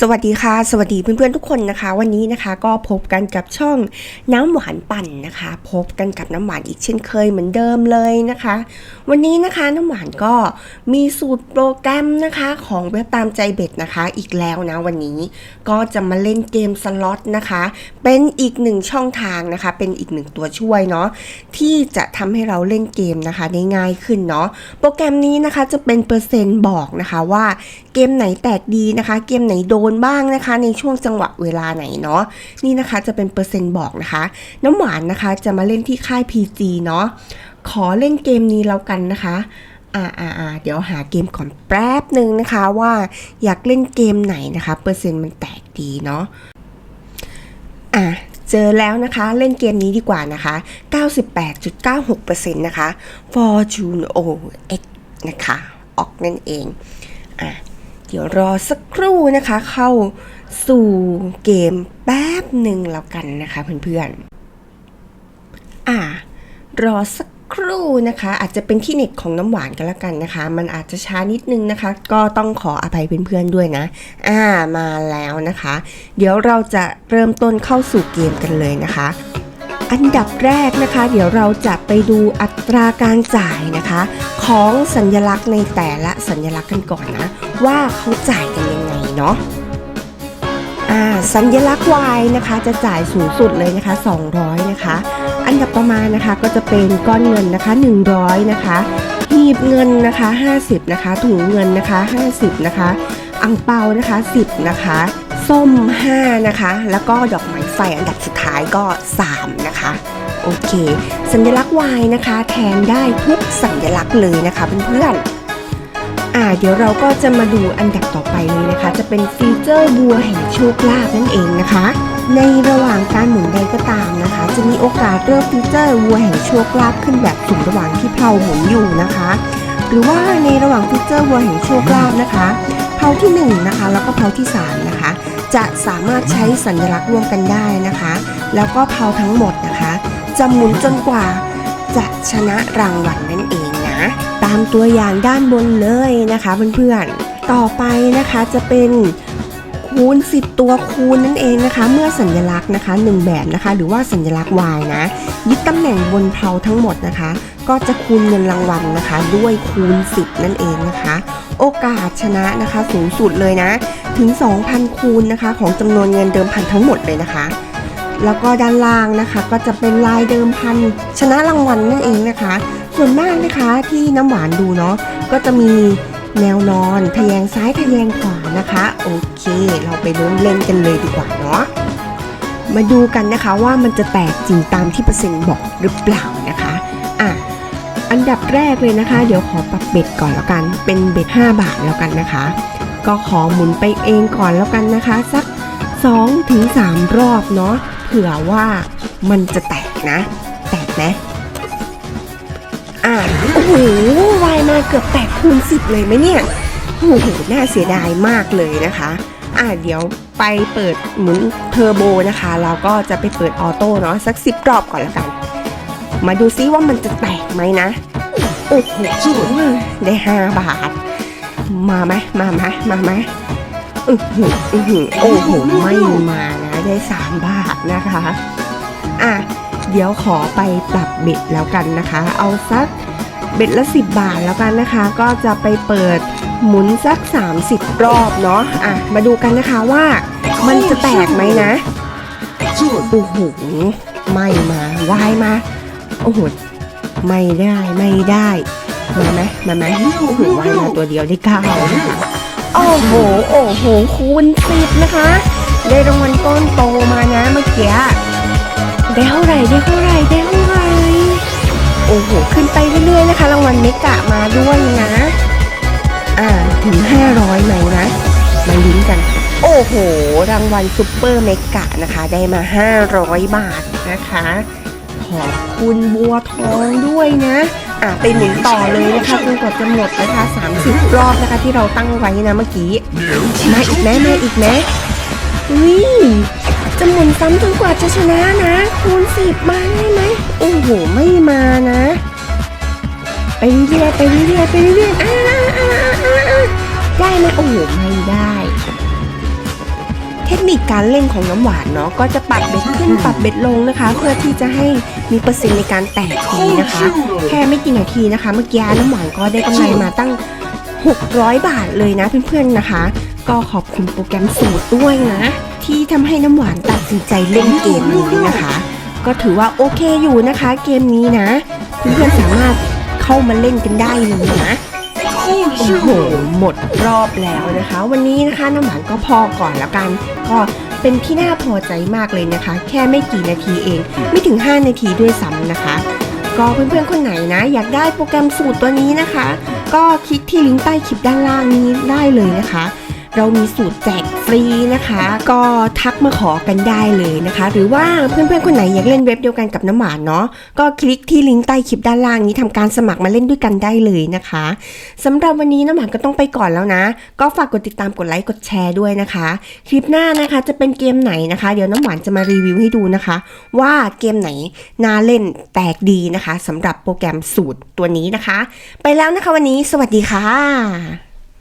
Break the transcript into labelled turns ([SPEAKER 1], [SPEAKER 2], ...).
[SPEAKER 1] สวัสดีค่ะ สวัสดีเพื่อนๆทุกคนนะคะ วันนี้นะคะก็พบกันกับช่องน้ำหวานปั่นนะคะ พบกันกับน้ำหวานอีกเช่นเคยเหมือนเดิมเลยนะคะ วันนี้นะคะน้ำหวานก็มีสูตรโปรแกรมนะคะของเว็บตามใจเบ็ดนะคะ อีกแล้วนะวันนี้ก็จะมาเล่นเกมสล็อตนะคะ เป็นอีกหนึ่งช่องทางนะคะ เป็นอีกหนึ่งตัวช่วยเนาะที่จะทำให้เราเล่นเกมนะคะได้ง่ายขึ้นเนาะโปรแกรมนี้นะคะจะเป็นเปอร์เซ็นต์บอกนะคะว่าเกมไหนแตกดีนะคะ เกมไหนโดนบ้างนะคะ ในช่วงจังหวะเวลาไหนเนาะนี่นะคะจะเป็นเปอร์เซ็นต์บอกนะคะ น้ำหวานนะคะจะมาเล่นที่ค่าย PG เนาะขอเล่นเกมนี้แล้วกันนะคะอ่าอ่าอ่าเดี๋ยวหาเกมก่อนแป๊บหนึ่งนะคะว่าอยากเล่นเกมไหนนะคะ เปอร์เซ็นต์มันแตกดีเนาะอะเจอแล้วนะคะ เล่นเกมนี้ดีกว่านะคะ 98.96%นะคะ Fortune OX นะคะ ออกนั่นเอง อะ เดี๋ยวรอสักครู่นะคะ เข้าสู่เกมแป๊บหนึ่งแล้วกันนะคะเพื่อนๆ อะรอสักครู่นะคะ อาจจะเป็นที่เน็ตของน้ำหวานกันละกันนะคะ มันอาจจะช้านิดนึงนะคะ ก็ต้องขออภัยเพื่อนๆด้วยนะ อ่ามาแล้วนะคะ เดี๋ยวเราจะเริ่มต้นเข้าสู่เกมกันเลยนะคะ อันดับแรกนะคะ เดี๋ยวเราจะไปดูอัตราการจ่ายนะคะ ของสัญลักษณ์ในแต่ละสัญลักษณ์กันก่อนนะ ว่าเขาจ่ายกันยังไงเนาะอ่าสัญลักษณ์ Y นะคะจะจ่ายสูงสุดเลยนะคะ 200 นะคะ อันดับต่อมาณนะคะก็จะเป็นก้อนเงินนะคะ 100 นะคะหีบเงินนะคะ 50 นะคะ ถุงเงินนะคะ 50 นะคะ อังเปานะคะ 10 นะคะ ส้ม 5 นะคะ แล้วก็ดอกไม้ไฟอันดับสุดท้ายก็ 3 นะคะ โอเค สัญลักษณ์ Y นะคะ แทนได้ทุกสัญลักษณ์เลยนะคะเพื่อนๆ อ่าเดี๋ยวเราก็จะมาดูอันดับต่อไปเลยนะคะ จะเป็นฟีเจอร์บัวแห่งโชคลาภนั่นเองนะคะ ในระหว่างการหมุนใดก็ตามนะคะ จะมีโอกาสเลือกฟีเจอร์วัวแห่งโชคลาภขึ้นแบบสุ่มระหว่างที่เพลาหมุนอยู่นะคะ หรือว่าในระหว่างฟีเจอร์วัวแห่งโชคลาภนะคะเพลาที่1นะคะแล้วก็เพลาที่3นะคะจะสามารถใช้สัญลักษณ์ร่วมกันได้นะคะ แล้วก็เพลาทั้งหมดนะคะจะหมุนจนกว่าจะชนะรางวัลนั่นเอง ตามตัวอย่างด้านบนเลยนะคะเพื่อนๆ ต่อไปนะคะจะเป็นคูณ 10 ตัวคูณนั่นเองนะคะ เมื่อสัญลักษณ์นะคะ 1 แบบนะคะ หรือว่าสัญลักษณ์ Y นะยึดตำแหน่งบนเพลาทั้งหมดนะคะ ก็จะคูณเงินรางวัลนะคะ ด้วยคูณ 10 นั่นเองนะคะ โอกาสชนะนะคะสูงสุดเลยนะ ถึง 2,000 คูณนะคะ ของจำนวนเงินเดิมพันทั้งหมดเลยนะคะ แล้วก็ด้านล่างนะคะ ก็จะเป็นลายเดิมพันชนะรางวัลนั่นเองนะคะ ส่วนมากนะคะที่น้ำหวานดูเนาะก็จะมีแนวนอนทะแยงซ้ายทะแยงขวานะคะ โอเค เราไปเริ่มเล่นกันเลยดีกว่าเนาะมาดูกันนะคะว่ามันจะแตกจริงตามที่เปอร์เซ็นต์บอกหรือเปล่านะคะอะอันดับแรกเลยนะคะ เดี๋ยวขอปรับเบ็ดก่อนแล้วกัน เป็นเบ็ด5 บาทแล้วกันนะคะ ก็ขอหมุนไปเองก่อนแล้วกันนะคะ สัก2-3ถึงรอบเนาะเผื่อว่ามันจะแตกนะ แตกไหม อ่าโอ้โหวายมาเกือบแตกคูณ10เลยไหมเนี่ยโอ้โหน่าเสียดายมากเลยนะคะ อ่าเดี๋ยวไปเปิดหมุนเทอร์โบนะคะแล้วก็จะไปเปิดออโต้เนาะสัก10รอบก่อนละกัน มาดูซิว่ามันจะแตกไหมนะ โอ้โหได้5บาท มาไหมมาไหมมาไหมอือหืออือหือโอ้โหไม่มานะได้3บาทนะคะ อะ เดี๋ยวขอไปปรับเบ็ดแล้วกันนะคะ เอาสักเบ็ดละ 10 บาทแล้วกันนะคะ ก็จะไปเปิดหมุนสัก 30 รอบเนาะอะมาดูกันนะคะว่ามันจะแตกไหมนะโอ้โหไม่มาวายมาโอ้โหไม่ได้ไม่ได้มาไหมมาไหมโอ้โหวายมาตัวเดียวได้เก้านะคะโอ้โหโอ้โหคูณสิบนะคะ ได้รางวัลก้อนโตมานะเมื่อกี้ ได้เท่าไหร่ได้เท่าไหร่ได้เท่าไหร่โอ้โหขึ้นไปเรื่อยๆนะคะรางวัลเมกะมาด้วยนะ อ่าถึง 500ไหมนะมาลุ้นกัน โอ้โห รางวัลซุปเปอร์เมกะนะคะ ได้มา 500 บาทนะคะ ขอบคุณบัวทองด้วยนะอะไปหมุนต่อเลยนะคะจนกว่าจะหมดนะคะ 30 รอบนะคะที่เราตั้งไว้นะเมื่อกี้มาอีกไหมมาอีกไหมอุ้ย จะหมุนซ้ำจนกว่าจะชนะนะ คูณสิบมาได้ไหมโอ้โหไม่มานะ ไปเรื่อยๆไปเรื่อยๆไปเรื่อยๆอ่าอ่าอ่าอ่าได้ไหมโอ้โหไม่ได้นิคการเล่นของน้ำหวานเนาะก็จะปรับเบ็ดขึ้นปรับเบ็ดลงนะคะ เพื่อที่จะให้มีเปอร์เซ็นต์ในการแตกดีนะคะ แค่ไม่กี่นาทีนะคะ เมื่อกี้น้ำหวานก็ได้กำไรมาตั้ง 600 บาทเลยนะเพื่อนๆนะคะ ก็ขอบคุณโปรแกรมสูตรด้วยนะ ที่ทำให้น้ำหวานตัดสินใจเล่นเกมนี้นะคะ ก็ถือว่าโอเคอยู่นะคะเกมนี้นะ เพื่อนๆสามารถเข้ามาเล่นกันได้เลยนะโอ้โหหมดรอบแล้วนะคะ วันนี้นะคะน้ำหวานก็พอก่อนแล้วกัน ก็เป็นที่น่าพอใจมากเลยนะคะ แค่ไม่กี่นาทีเอง ไม่ถึง 5 นาทีด้วยซ้ำนะคะ ก็เพื่อนๆคนไหนนะ อยากได้โปรแกรมสูตรตัวนี้นะคะ ก็คลิกที่ลิงก์ใต้คลิปด้านล่างนี้ได้เลยนะคะ เรามีสูตรแจกฟรีนะคะ ก็ทักมาขอกันได้เลยนะคะ หรือว่าเพื่อนๆคนไหนอยากเล่นเว็บเดียวกันกับน้ำหวานเนาะก็คลิกที่ลิงก์ใต้คลิปด้านล่างนี้ทำการสมัครมาเล่นด้วยกันได้เลยนะคะสำหรับวันนี้น้ำหวานก็ต้องไปก่อนแล้วนะ ก็ฝากกดติดตามกดไลค์กดแชร์ด้วยนะคะ คลิปหน้านะคะจะเป็นเกมไหนนะคะ เดี๋ยวน้ำหวานจะมารีวิวให้ดูนะคะ ว่าเกมไหนน่าเล่นแตกดีนะคะสำหรับโปรแกรมสูตรตัวนี้นะคะ ไปแล้วนะคะวันนี้สวัสดีค่ะ